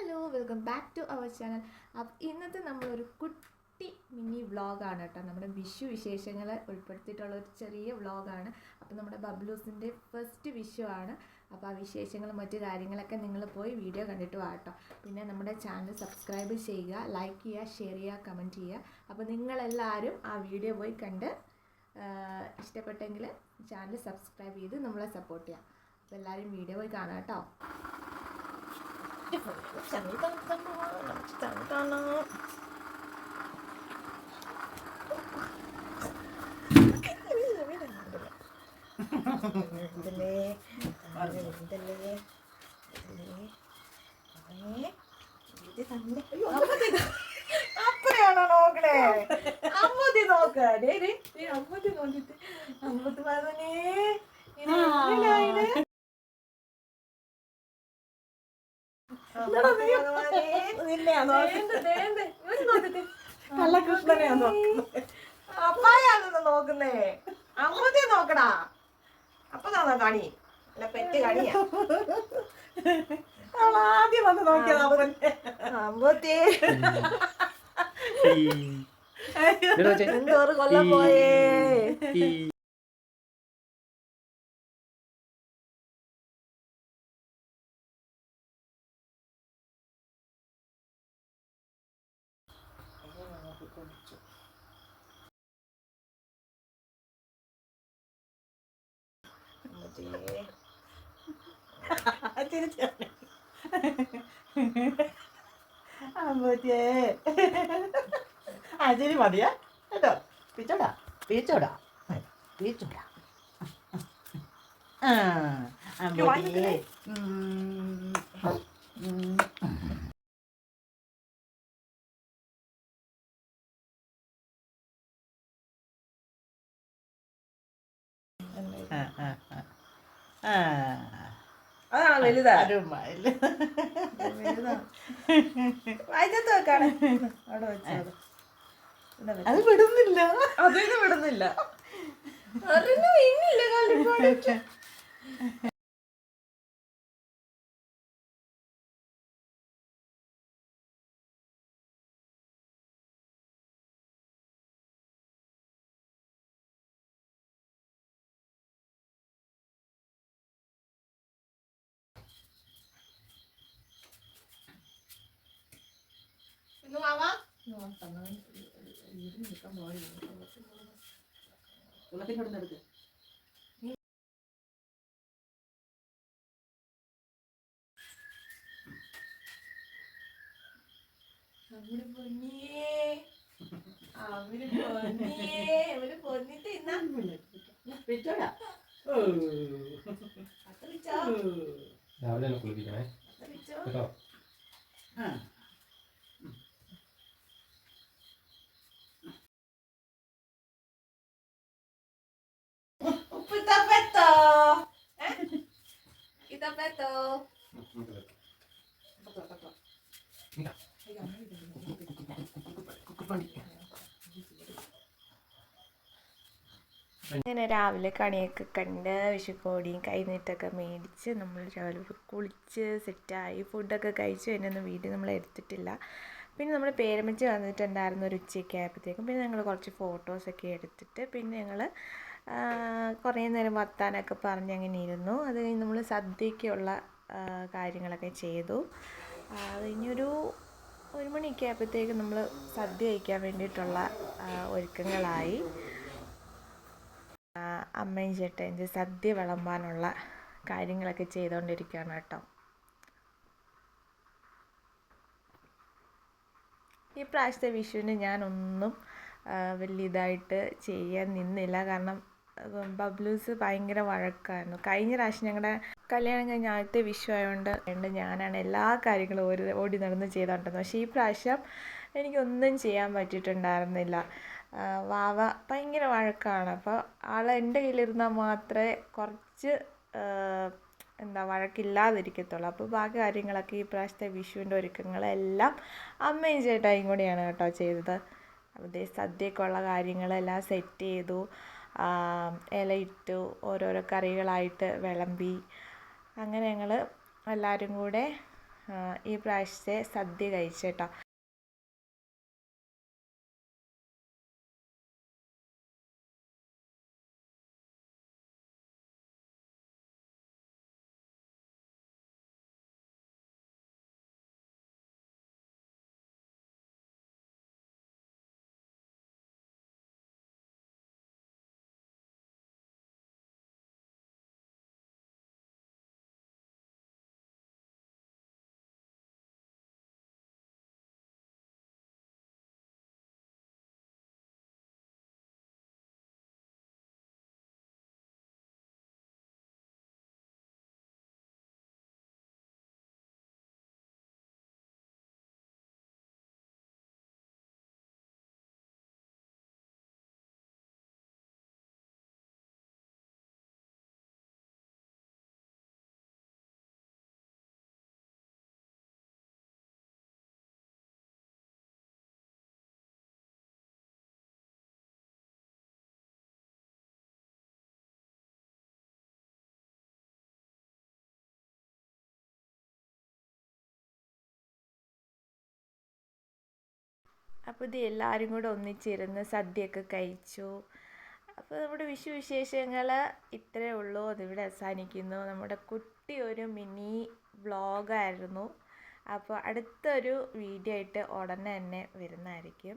Hello welcome back to our channel അപ്പം ഇന്നത്തെ നമ്മളൊരു കുട്ടി മിനി വ്ളോഗാണ് കേട്ടോ. നമ്മുടെ വിഷു വിശേഷങ്ങൾ ഉൾപ്പെടുത്തിയിട്ടുള്ള ഒരു ചെറിയ വ്ളോഗാണ്. അപ്പം നമ്മുടെ ബബ്ലൂസിന്റെ ഫസ്റ്റ് വിഷു ആണ്. അപ്പോൾ ആ വിശേഷങ്ങളും മറ്റ് കാര്യങ്ങളൊക്കെ നിങ്ങൾ പോയി വീഡിയോ കണ്ടിട്ട് വാട്ടോ പിന്നെ നമ്മുടെ ചാനൽ സബ്സ്ക്രൈബ് ചെയ്യുക ലൈക്ക് ചെയ്യുക ഷെയർ ചെയ്യുക കമന്റ് ചെയ്യുക. അപ്പോൾ നിങ്ങളെല്ലാവരും ആ വീഡിയോ പോയി കണ്ട് ഇഷ്ടപ്പെട്ടെങ്കിൽ ചാനൽ സബ്സ്ക്രൈബ് ചെയ്ത് നമ്മളെ സപ്പോർട്ട് ചെയ്യാം അപ്പോൾ എല്ലാവരും വീഡിയോ പോയി കാണാം കേട്ടോ. അപ്പനെയാണോ നോക്കണേ അമ്മത്തി നോക്ക ഡേ ഡേ ഡേ അമ്മത്തി നോക്കിട്ട് അമ്മത്ത് പറഞ്ഞേ ഇത് എന്തിനാ ഇത്? അമ്മത്തി ഭഗവാനേ. ദേണ്ട്. ഇവർ നോക്കിട്ട്. കള്ളകൃഷ്ണനെയാണോ? അപ്പായാണെന്ന് നോക്കുന്നേ? അമ്മത്തെ നോക്കടാ. അപ്പതാണോ കണി അല്ല പെറ്റ് കണിയാ അവൾ ആദ്യം വന്ന് നോക്കിയതാ അപ്പൻ അമ്പത്തി എന്തോറ് കൊല്ലം പോയേ. ചിരിച്ചാണ് അമ്മച്ചേ ആ ചിരി മതിയാ. കേട്ടോ? പിച്ചോടാ പിച്ചോടാ. പിച്ചോടാ. ആ അതാണോ വലുതാ. അതിനകത്ത് വെക്കാണ്. അവിടെ വെച്ചത്. അത് വിടുന്നില്ല. അതിന് വിടുന്നില്ല. ഒരെണ്ണം ഇന്നില്ല വെള്ളത്തിനോട് എടുക്ക്. അവർ പൊന്നിയേ. അവർ പൊന്നിയേ. അവർ പൊന്നി ഇന്നാ. രാവിലെ കുളിപ്പിക്കണേ. കേട്ടോ? അങ്ങനെ രാവിലെ കണിയൊക്കെ കണ്ട് വിഷുക്കോടിയും കൈനീട്ടൊക്കെ മേടിച്ച് നമ്മൾ രാവിലെ കുളിച്ച് സെറ്റായി ഫുഡൊക്കെ കഴിച്ചു എന്നൊന്നും വീട്ടിൽ നമ്മൾ എടുത്തിട്ടില്ല. പിന്നെ നമ്മുടെ പേരമ്മച്ചി വന്നിട്ടുണ്ടായിരുന്നു ഒരു ഉച്ചയൊക്കെ ആയപ്പോഴത്തേക്കും പിന്നെ ഞങ്ങൾ കുറച്ച് ഫോട്ടോസൊക്കെ എടുത്തിട്ട് പിന്നെ ഞങ്ങൾ കുറേ നേരം വർത്താനൊക്കെ പറഞ്ഞ് അങ്ങനെ ഇരുന്നു അത് കഴിഞ്ഞ് നമ്മൾ സദ്യക്കുള്ള കാര്യങ്ങളൊക്കെ ചെയ്തു. അത് കഴിഞ്ഞൊരു ഒരു മണിയൊക്കെ ആയപ്പോഴത്തേക്കും നമ്മൾ സദ്യ കഴിക്കാൻ വേണ്ടിയിട്ടുള്ള ഒരുക്കങ്ങളായി. അമ്മയും ചേട്ടന്റെ സദ്യ വിളമ്പാനുള്ള കാര്യങ്ങളൊക്കെ ചെയ്തുകൊണ്ടിരിക്കുകയാണ് കേട്ടോ. ഈ പ്രാവശ്യത്തെ വിഷുവിന് ഞാനൊന്നും വലിയ ഇതായിട്ട് ചെയ്യാൻ നിന്നില്ല. കാരണം ബബ്ലൂസ് ഭയങ്കര വഴക്കായിരുന്നു. കഴിഞ്ഞ പ്രാവശ്യം ഞങ്ങളുടെ കല്യാണം കഴിഞ്ഞ ആദ്യത്തെ വിഷു ആയതുകൊണ്ട് ഉണ്ട് ഞാനാണ് എല്ലാ കാര്യങ്ങളും ഒരു ഓടി നടന്ന് ചെയ്തുകൊണ്ടിരുന്നത് പക്ഷേ ഈ പ്രാവശ്യം എനിക്കൊന്നും ചെയ്യാൻ പറ്റിയിട്ടുണ്ടായിരുന്നില്ല. വാവ ഭയങ്കര വഴക്കാണ്. അപ്പോൾ ആൾ എന്റെ കയ്യിലിരുന്നാൽ മാത്രമേ കുറച്ച് എന്താ വഴക്കില്ലാതിരിക്കത്തുള്ളൂ. അപ്പോൾ ബാക്കി കാര്യങ്ങളൊക്കെ ഈ പ്രാവശ്യത്തെ വിഷുവിന്റെ ഒരുക്കങ്ങളെല്ലാം അമ്മയും ചേട്ടായും കൂടിയാണ് കേട്ടോ ചെയ്തത്. അതേ സദ്യക്കുള്ള കാര്യങ്ങളെല്ലാം സെറ്റ് ചെയ്തു. ഇലയിട്ടു ഓരോരോ കറികളായിട്ട് വിളമ്പി. അങ്ങനെ ഞങ്ങൾ എല്ലാവരും കൂടെ ഈ പ്രാവശ്യത്തെ സദ്യ കഴിച്ചേട്ടോ. അപ്പോൾ ഇത് എല്ലാവരും കൂടെ ഒന്നിച്ചിരുന്ന് സദ്യയൊക്കെ കഴിച്ചു. അപ്പോൾ നമ്മുടെ വിഷു വിശേഷങ്ങൾ ഇത്രയേ ഉള്ളൂ. അതിവിടെ അവസാനിക്കുന്നു. നമ്മുടെ കുട്ടി ഒരു മിനി വ്ളോഗായിരുന്നു. അപ്പോൾ അടുത്തൊരു വീഡിയോ ആയിട്ട് ഉടനെ തന്നെ വരുന്നതായിരിക്കും.